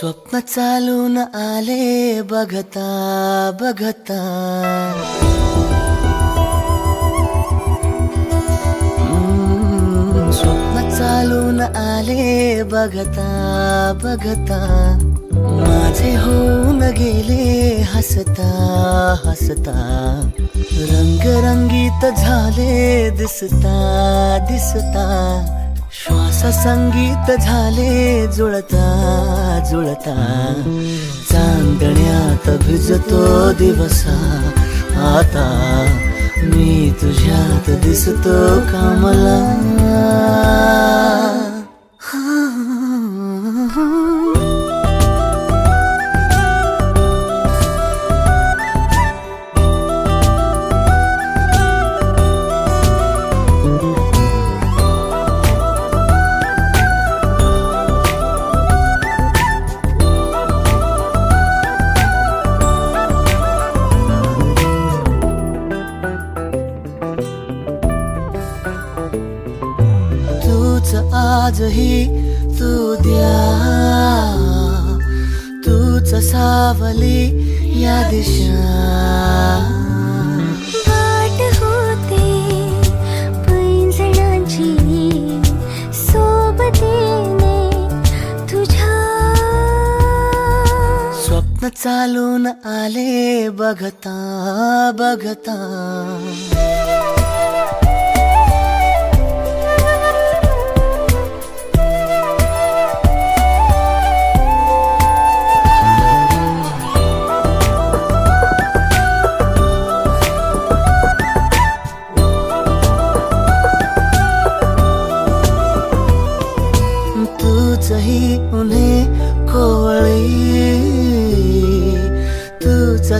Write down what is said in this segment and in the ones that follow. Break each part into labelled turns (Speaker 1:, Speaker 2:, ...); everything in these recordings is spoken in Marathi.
Speaker 1: स्वप्न चालून आले बघता बघता. स्वप्न चालून आले बघता बघता. माझे होऊन गेले हसता हसता. रंगरंगीत झाले दिसता दिसता. श्वास संगीत झाले जुळता जुळता. चांदण्यात भिजतो दिवसा. आता मी तुझ्यात दिसतो कामला. तूच आजही तू द्या. तूच सावली या दिशा. चालून आले बघता बघता.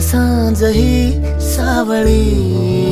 Speaker 1: कोवळी तूच सांजही सावळी